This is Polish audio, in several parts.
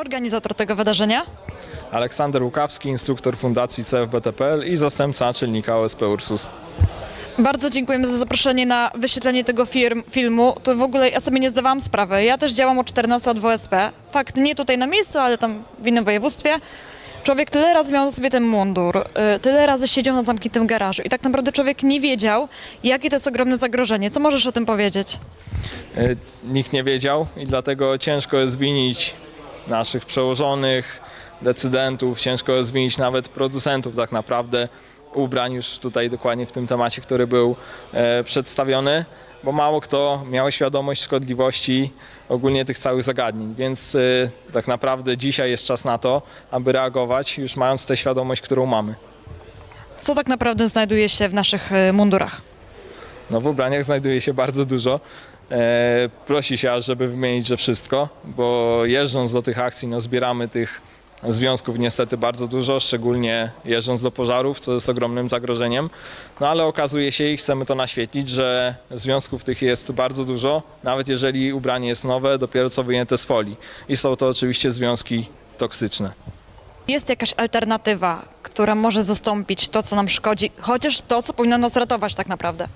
Organizator tego wydarzenia? Aleksander Łukawski, instruktor Fundacji CFBTPL i zastępca naczelnika OSP Ursus. Bardzo dziękujemy za zaproszenie na wyświetlenie tego firm, filmu. To w ogóle ja sobie nie zdawałam sprawy. Ja też działam od 14 lat w OSP. Fakt, nie tutaj na miejscu, ale tam w innym województwie. Człowiek tyle razy miał na sobie ten mundur, y, tyle razy siedział na zamkniętym garażu i tak naprawdę człowiek nie wiedział, jakie to jest ogromne zagrożenie. Co możesz o tym powiedzieć? E, Nikt nie wiedział i dlatego ciężko jest winić naszych przełożonych, decydentów, ciężko jest winić nawet producentów tak naprawdę ubrań już tutaj dokładnie w tym temacie, który był e, przedstawiony, bo mało kto miał świadomość szkodliwości ogólnie tych całych zagadnień, więc e, tak naprawdę dzisiaj jest czas na to, aby reagować już mając tę świadomość, którą mamy. Co tak naprawdę znajduje się w naszych y, mundurach? No w ubraniach znajduje się bardzo dużo. E, prosi się aż, żeby wymienić, że wszystko, bo jeżdżąc do tych akcji, no zbieramy tych związków niestety bardzo dużo, szczególnie jeżdżąc do pożarów, co jest ogromnym zagrożeniem. No ale okazuje się i chcemy to naświetlić, że związków tych jest bardzo dużo, nawet jeżeli ubranie jest nowe, dopiero co wyjęte z folii. I są to oczywiście związki toksyczne. Jest jakaś alternatywa, która może zastąpić to, co nam szkodzi, chociaż to, co powinno nas ratować tak naprawdę.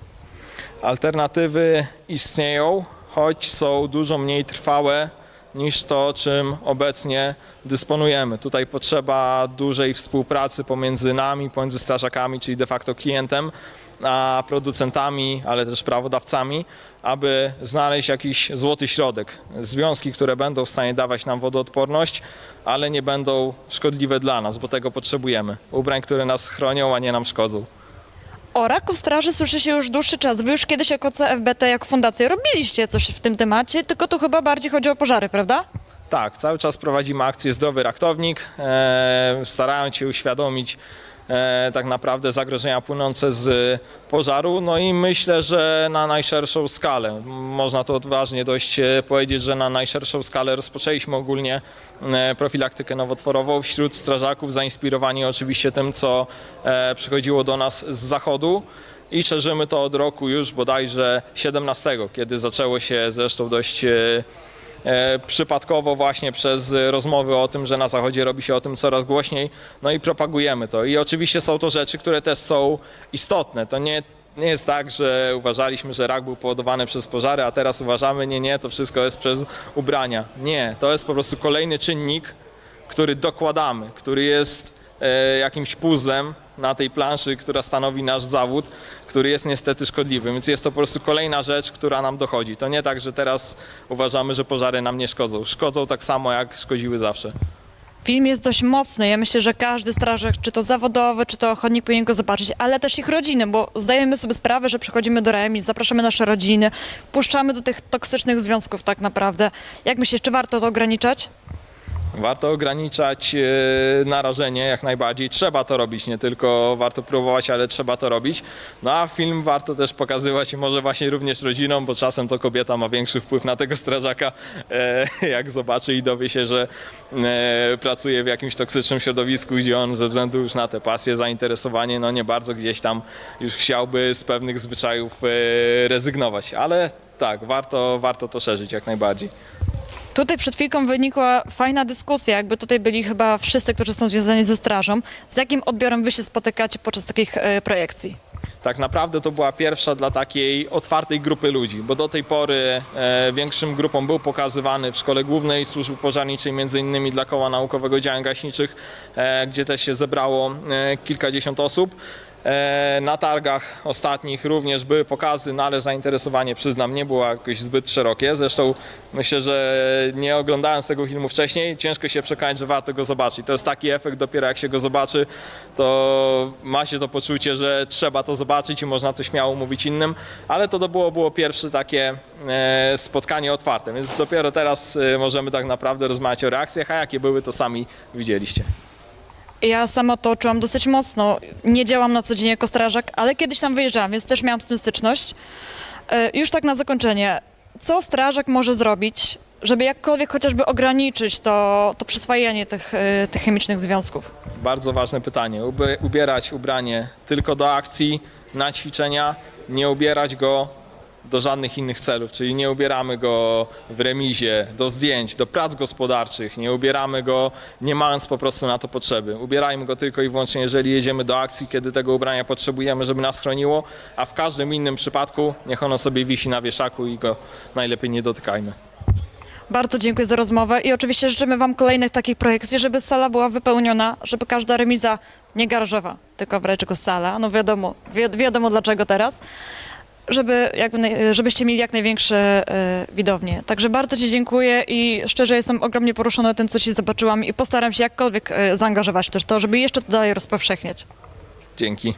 Alternatywy istnieją, choć są dużo mniej trwałe niż to, czym obecnie dysponujemy. Tutaj potrzeba dużej współpracy pomiędzy nami, pomiędzy strażakami, czyli de facto klientem, a producentami, ale też prawodawcami, aby znaleźć jakiś złoty środek. Związki, które będą w stanie dawać nam wodoodporność, ale nie będą szkodliwe dla nas, bo tego potrzebujemy. Ubrań, które nas chronią, a nie nam szkodzą. O raku w straży słyszy się już dłuższy czas. Wy już kiedyś jako CFBT, jako fundacja robiliście coś w tym temacie, tylko tu chyba bardziej chodzi o pożary, prawda? Tak, cały czas prowadzimy akcję Zdrowy Raktownik, e, starając się uświadomić tak naprawdę zagrożenia płynące z pożaru. No i myślę, że na najszerszą skalę, można to odważnie dość e, powiedzieć, że na najszerszą skalę rozpoczęliśmy ogólnie e, profilaktykę nowotworową wśród strażaków, zainspirowani oczywiście tym, co e, przychodziło do nas z zachodu. I szerzymy to od roku już bodajże 17, kiedy zaczęło się zresztą dość e, e, przypadkowo właśnie przez rozmowy o tym, że na Zachodzie robi się o tym coraz głośniej, no i propagujemy to. I oczywiście są to rzeczy, które też są istotne. To nie, nie jest tak, że uważaliśmy, że rak był powodowany przez pożary, a teraz uważamy, nie, nie, to wszystko jest przez ubrania. Nie, to jest po prostu kolejny czynnik, który dokładamy, który jest e, jakimś puzzlem na tej planszy, która stanowi nasz zawód, który jest niestety szkodliwy. Więc jest to po prostu kolejna rzecz, która nam dochodzi. To nie tak, że teraz uważamy, że pożary nam nie szkodzą. Szkodzą tak samo, jak szkodziły zawsze. Film jest dość mocny. Ja myślę, że każdy strażak, czy to zawodowy, czy to ochotnik powinien go zobaczyć, ale też ich rodziny, bo zdajemy sobie sprawę, że przychodzimy do remis, zapraszamy nasze rodziny, puszczamy do tych toksycznych związków tak naprawdę. Jak myślisz, czy warto to ograniczać? Warto ograniczać e, narażenie jak najbardziej. Trzeba to robić, nie tylko warto próbować, ale trzeba to robić. No a film warto też pokazywać i może właśnie również rodzinom, bo czasem to kobieta ma większy wpływ na tego strażaka, e, jak zobaczy i dowie się, że e, pracuje w jakimś toksycznym środowisku, gdzie on ze względu już na tę pasję, zainteresowanie, no nie bardzo gdzieś tam już chciałby z pewnych zwyczajów rezygnować. Ale tak, warto, warto to szerzyć jak najbardziej. Tutaj przed chwilką wynikła fajna dyskusja, jakby tutaj byli chyba wszyscy, którzy są związani ze strażą. Z jakim odbiorem wy się spotykacie podczas takich e, projekcji? Tak naprawdę to była pierwsza dla takiej otwartej grupy ludzi, bo do tej pory e, większym grupom był pokazywany w Szkole Głównej Służby Pożarniczej, między innymi dla Koła Naukowego Działań Gaśniczych, e, gdzie też się zebrało e, kilkadziesiąt osób. E, na targach ostatnich również były pokazy, no ale zainteresowanie, przyznam, nie było jakoś zbyt szerokie. Zresztą myślę, że nie oglądając tego filmu wcześniej, ciężko się przekonać, że warto go zobaczyć. To jest taki efekt, dopiero jak się go zobaczy, to ma się to poczucie, że trzeba to zobaczyć i można to śmiało mówić innym, ale to, było, było pierwsze takie e, spotkanie otwarte, więc dopiero teraz e, możemy tak naprawdę rozmawiać o reakcjach, a jakie były, to sami widzieliście. Ja sama to czułam dosyć mocno. Nie działam na co dzień jako strażak, ale kiedyś tam wyjeżdżałam, więc też miałam z tym styczność. E, Już tak na zakończenie, co strażak może zrobić, żeby jakkolwiek chociażby ograniczyć to, to przyswajanie tych, e, tych chemicznych związków? Bardzo ważne pytanie. Ubie- Ubierać ubranie tylko do akcji, na ćwiczenia, nie ubierać go do żadnych innych celów, czyli nie ubieramy go w remizie do zdjęć, do prac gospodarczych, nie ubieramy go nie mając po prostu na to potrzeby. Ubierajmy go tylko i wyłącznie, jeżeli jedziemy do akcji, kiedy tego ubrania potrzebujemy, żeby nas chroniło, a w każdym innym przypadku niech ono sobie wisi na wieszaku i go najlepiej nie dotykajmy. Bardzo dziękuję za rozmowę i oczywiście życzymy Wam kolejnych takich projekcji, żeby sala była wypełniona, żeby każda remiza nie garażowa, tylko wręcz tylko sala, no wiadomo, wi wiadomo dlaczego teraz, żeby jakby, żebyście mieli jak największe e, widownie. Także bardzo Ci dziękuję i szczerze jestem ogromnie poruszona tym, co Ci zobaczyłam i postaram się jakkolwiek e, zaangażować też to, żeby jeszcze to dalej rozpowszechniać. Dzięki.